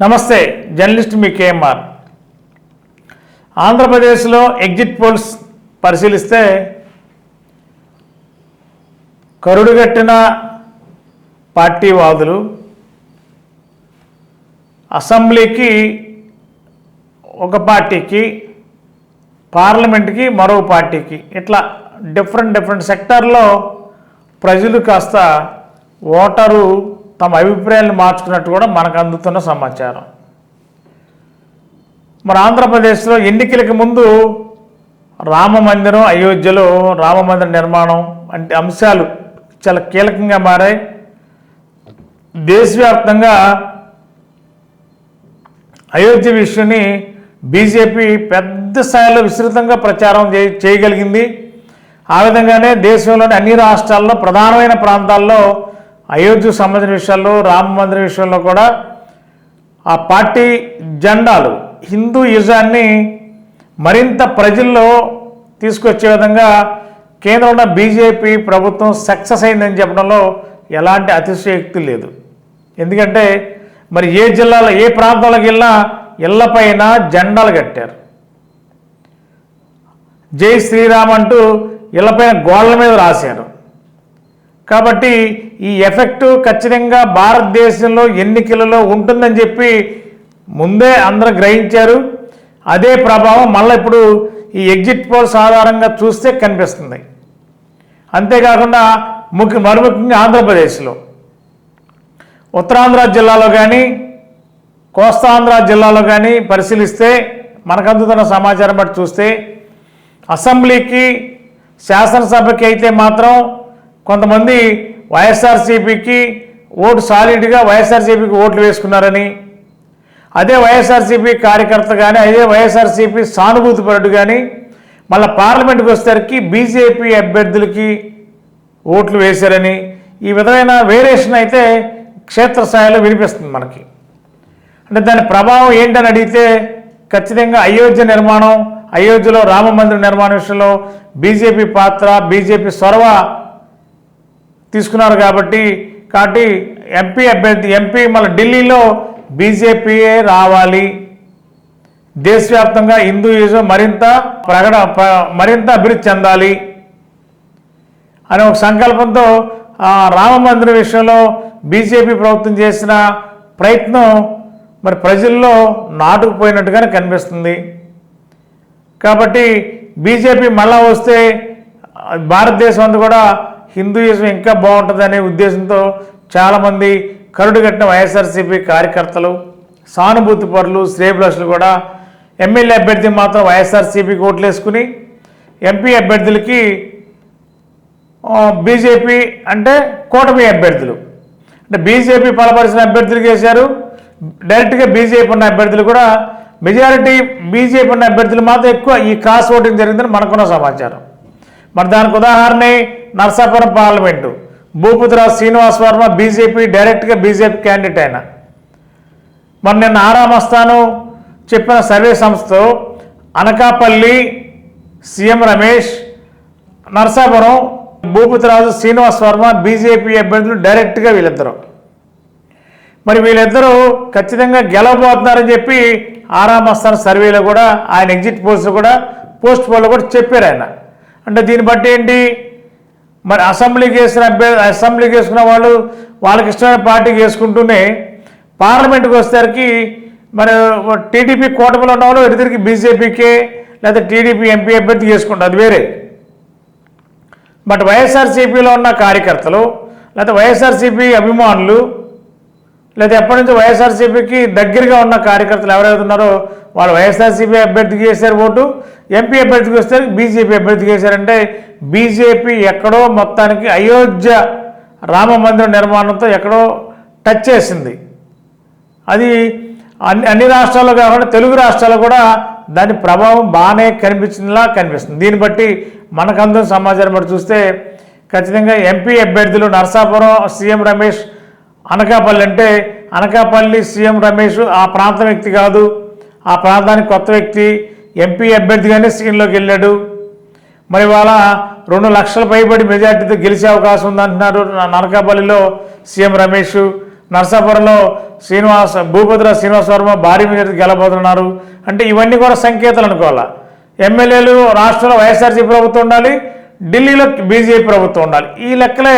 నమస్తే జర్నలిస్ట్ మీ కేఎంఆర్. ఆంధ్రప్రదేశ్లో ఎగ్జిట్ పోల్స్ పరిశీలిస్తే కరుడుగట్టిన పార్టీవాదులు అసెంబ్లీకి ఒక పార్టీకి పార్లమెంట్కి మరో పార్టీకి ఇట్లా డిఫరెంట్ డిఫరెంట్ సెక్టార్లో ప్రజలు కాస్త ఓటరు తమ అభిప్రాయాలను మార్చుకున్నట్టు కూడా మనకు అందుతున్న సమాచారం. మన ఆంధ్రప్రదేశ్లో ఎన్నికలకు ముందు రామ మందిరం అయోధ్యలో రామ మందిర నిర్మాణం వంటి అంశాలు చాలా కీలకంగా మారాయి. దేశవ్యాప్తంగా అయోధ్య విషయాన్ని బీజేపీ పెద్ద స్థాయిలో విస్తృతంగా ప్రచారం చే- చేయగలిగింది. ఆ విధంగానే దేశంలోని అన్ని రాష్ట్రాల్లో ప్రధానమైన ప్రాంతాల్లో అయోధ్యకు సంబంధించిన విషయాల్లో రామ మందిర విషయంలో కూడా ఆ పార్టీ జెండాలు హిందూ యుజాన్ని మరింత ప్రజల్లో తీసుకొచ్చే విధంగా కేంద్రంలో బీజేపీ ప్రభుత్వం సక్సెస్ అయిందని చెప్పడంలో ఎలాంటి అతిశయోక్తి లేదు. ఎందుకంటే మరి ఏ జిల్లాలో ఏ ప్రాంతాలకు వెళ్ళినా ఇళ్ళపైన జెండాలు కట్టారు. జై శ్రీరామ్ అంటూ ఇళ్ళపైన గోడల మీద రాశారు. కాబట్టి ఈ ఎఫెక్ట్ ఖచ్చితంగా భారతదేశంలో ఎన్నికలలో ఉంటుందని చెప్పి ముందే అందరూ గ్రహించారు. అదే ప్రభావం మళ్ళీ ఇప్పుడు ఈ ఎగ్జిట్ పోల్స్ ఆధారంగా చూస్తే కనిపిస్తుంది. అంతేకాకుండా ముఖ్య మరుముఖ్యంగా ఆంధ్రప్రదేశ్లో. ఉత్తరాంధ్ర జిల్లాలో కానీ కోస్తాంధ్ర జిల్లాలో కానీ పరిశీలిస్తే మనకు అందుతున్న సమాచారం బట్టి చూస్తే అసెంబ్లీకి శాసనసభకి అయితే మాత్రం కొంతమంది వైఎస్ఆర్సీపీకి ఓటు సాలిడ్గా వైఎస్ఆర్సీపీకి ఓట్లు వేసుకున్నారని అదే వైఎస్ఆర్సీపీ కార్యకర్త కానీ అదే వైఎస్ఆర్సీపీ సానుభూతిపరుడు కానీ మళ్ళీ పార్లమెంట్కి వచ్చేసరికి బీజేపీ అభ్యర్థులకి ఓట్లు వేశారని ఈ విధమైన వేరియేషన్ అయితే క్షేత్రస్థాయిలో వినిపిస్తుంది మనకి. అంటే దాని ప్రభావం ఏంటని అడిగితే ఖచ్చితంగా అయోధ్య నిర్మాణం అయోధ్యలో రామ మందిర నిర్మాణ విషయంలో బీజేపీ పాత్ర బీజేపీ చొరవ తీసుకున్నారు కాబట్టి కాబట్టి ఎంపీ అభ్యర్థి ఎంపీ మళ్ళీ ఢిల్లీలో బీజేపీయే రావాలి. దేశవ్యాప్తంగా హిందూయిజం మరింత ప్రకట మరింత అభివృద్ధి చెందాలి. అనే ఒక సంకల్పంతో రామ మందిర విషయంలో బీజేపీ ప్రభుత్వం చేసిన ప్రయత్నం మరి ప్రజల్లో నాటుకుపోయినట్టుగానే కనిపిస్తుంది. కాబట్టి బీజేపీ మళ్ళా వస్తే భారతదేశం అంతా కూడా హిందూయిజం ఇంకా బాగుంటుందనే ఉద్దేశంతో చాలామంది కరుడు కట్టిన వైఎస్ఆర్సీపీ కార్యకర్తలు సానుభూతి పరులు శ్రేయభిలాషులు కూడా ఎమ్మెల్యే అభ్యర్థి మాత్రం వైఎస్ఆర్సీపీకి ఓట్లేసుకుని ఎంపీ అభ్యర్థులకి బీజేపీ అంటే కూటమి అభ్యర్థులు. అంటే బీజేపీ బలపరిచిన అభ్యర్థులకు వేశారు. డైరెక్ట్గా బీజేపీ ఉన్న అభ్యర్థులు కూడా మెజారిటీ బీజేపీ ఉన్న అభ్యర్థులు మాత్రం ఎక్కువ ఈ క్రాస్ ఓటింగ్ జరిగిందని మనకున్న సమాచారం. మరి దానికి ఉదాహరణ నర్సాపురం పార్లమెంటు. భూపతిరావు శ్రీనివాస్ వర్మ బీజేపీ డైరెక్ట్గా బీజేపీ క్యాండిడేట్ ఆయన. మరి నిన్న ఆరామస్తాను చెప్పిన సర్వే సంస్థతో అనకాపల్లి సీఎం రమేష్ నర్సాపురం భూపతిరాజు శ్రీనివాస్ వర్మ బీజేపీ అభ్యర్థులు డైరెక్ట్గా వీళ్ళిద్దరు. మరి వీళ్ళిద్దరూ ఖచ్చితంగా గెలవబోతున్నారని చెప్పి ఆరామస్థానం సర్వేలో కూడా ఆయన ఎగ్జిట్ పోల్స్ కూడా పోస్ట్ పోల్లో కూడా చెప్పారు ఆయన. అంటే దీన్ని బట్టి ఏంటి? మరి అసెంబ్లీకి వేసిన అభ్యర్థి అసెంబ్లీకి వేసుకున్న వాళ్ళు వాళ్ళకి ఇష్టమైన పార్టీకి వేసుకుంటూనే పార్లమెంట్కి వచ్చేసరికి మరి టీడీపీ కూటమిలో ఉన్న వాళ్ళు ఎదురికి బీజేపీకే లేదా టీడీపీ ఎంపీ అభ్యర్థి చేసుకుంటారు అది వేరే. బట్ వైఎస్ఆర్సీపీలో ఉన్న కార్యకర్తలు లేదా వైఎస్ఆర్సీపీ అభిమానులు లేదా ఎప్పటి నుంచి వైఎస్ఆర్సీపీకి దగ్గరగా ఉన్న కార్యకర్తలు ఎవరైతే ఉన్నారో వాళ్ళు వైఎస్ఆర్సీపీ అభ్యర్థికి వేశారు ఓటు ఎంపీ అభ్యర్థికి వస్తారు బీజేపీ అభ్యర్థికి వేశారంటే బీజేపీ ఎక్కడో మొత్తానికి అయోధ్య రామ మందిర నిర్మాణంతో ఎక్కడో టచ్ చేసింది. అది అన్ని అన్ని రాష్ట్రాల్లో కాకుండా తెలుగు రాష్ట్రాల్లో కూడా దాని ప్రభావం బాగానే కనిపించిందిలా కనిపిస్తుంది. దీన్ని బట్టి మనకందరం సమాచారం బట్టి చూస్తే ఖచ్చితంగా ఎంపీ అభ్యర్థులు నరసాపురం సీఎం రమేష్ అనకాపల్లి అంటే అనకాపల్లి సీఎం రమేష్ ఆ ప్రాంతం వ్యక్తి కాదు. ఆ ప్రాంతానికి కొత్త వ్యక్తి ఎంపీ అభ్యర్థిగానే సీన్లోకి వెళ్ళాడు. మరి వాళ్ళ రెండు లక్షల పైబడి మెజార్టీతో గెలిచే అవకాశం ఉందంటున్నారు అంటున్నారు అనకాపల్లిలో సీఎం రమేష్. నర్సాపురంలో శ్రీనివాస భూపతిరావు శ్రీనివాస వర్మ భారీ మెజార్టీ గెలబోతున్నారు అంటే ఇవన్నీ కూడా సంకేతాలు అనుకోవాలా? ఎమ్మెల్యేలు రాష్ట్రంలో వైఎస్ఆర్సీ ప్రభుత్వం ఉండాలి ఢిల్లీలో బీజేపీ ప్రభుత్వం ఉండాలి. ఈ లెక్కలే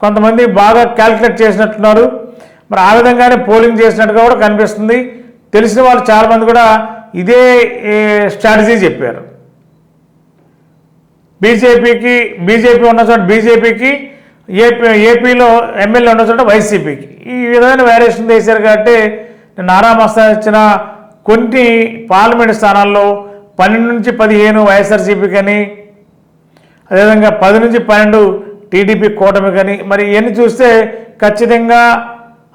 కొంతమంది బాగా క్యాల్కులేట్ చేసినట్టున్నారు. మరి ఆ విధంగానే పోలింగ్ చేసినట్టుగా కూడా కనిపిస్తుంది. తెలిసిన వాళ్ళు చాలామంది కూడా ఇదే స్ట్రాటజీ చెప్పారు. బీజేపీకి బీజేపీ ఉన్న చోట బీజేపీకి ఏపీ ఏపీలో ఎమ్మెల్యే ఉన్న చోట వైసీపీకి. ఈ విధమైన వేరియేషన్ చేశారు కాబట్టి నేను మస్తా ఇచ్చిన కొన్ని పార్లమెంట్ స్థానాల్లో పన్నెండు నుంచి పదిహేను వైఎస్ఆర్సీపీ కానీ అదేవిధంగా పది నుంచి పన్నెండు టీడీపీ కూటమి కానీ మరి ఇవన్నీ చూస్తే ఖచ్చితంగా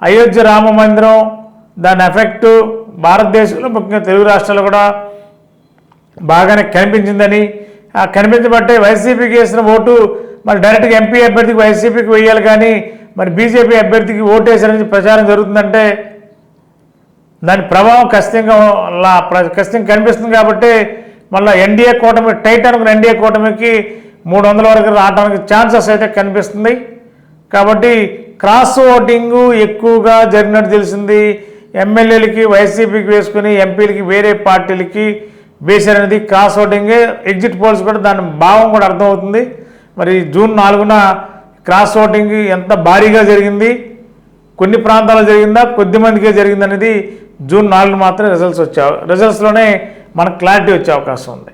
అయోధ్య రామ మందిరం దాని ఎఫెక్టు భారతదేశంలో ముఖ్యంగా తెలుగు రాష్ట్రాల్లో కూడా బాగానే కనిపించిందని. ఆ కనిపించబట్టే వైసీపీకి వేసిన ఓటు మరి డైరెక్ట్గా ఎంపీ అభ్యర్థికి వైసీపీకి వేయాలి కానీ మరి బీజేపీ అభ్యర్థికి ఓటు వేసారని ప్రచారం జరుగుతుందంటే దాని ప్రభావం ఖచ్చితంగా ఖచ్చితంగా కనిపిస్తుంది కాబట్టి మళ్ళీ ఎన్డీఏ కూటమి టైట్ అనుకున్న ఎన్డీఏ కూటమికి మూడు వందల వరకు రావడానికి ఛాన్సెస్ అయితే కనిపిస్తుంది. కాబట్టి క్రాస్ ఓటింగు ఎక్కువగా జరిగినట్టు తెలిసింది. ఎమ్మెల్యేలకి వైసీపీకి వేసుకుని ఎంపీలకి వేరే పార్టీలకి వేశారనేది క్రాస్ ఓటింగే ఎగ్జిట్ పోల్స్ కూడా దాని భావం కూడా అర్థమవుతుంది. మరి జూన్ నాలుగున క్రాస్ ఓటింగ్ ఎంత భారీగా జరిగింది కొన్ని ప్రాంతాల్లో జరిగిందా కొద్ది మందికే జరిగింది అనేది జూన్ నాలుగు మాత్రమే రిజల్ట్స్ వచ్చే రిజల్ట్స్లోనే మనకు క్లారిటీ వచ్చే అవకాశం ఉంది.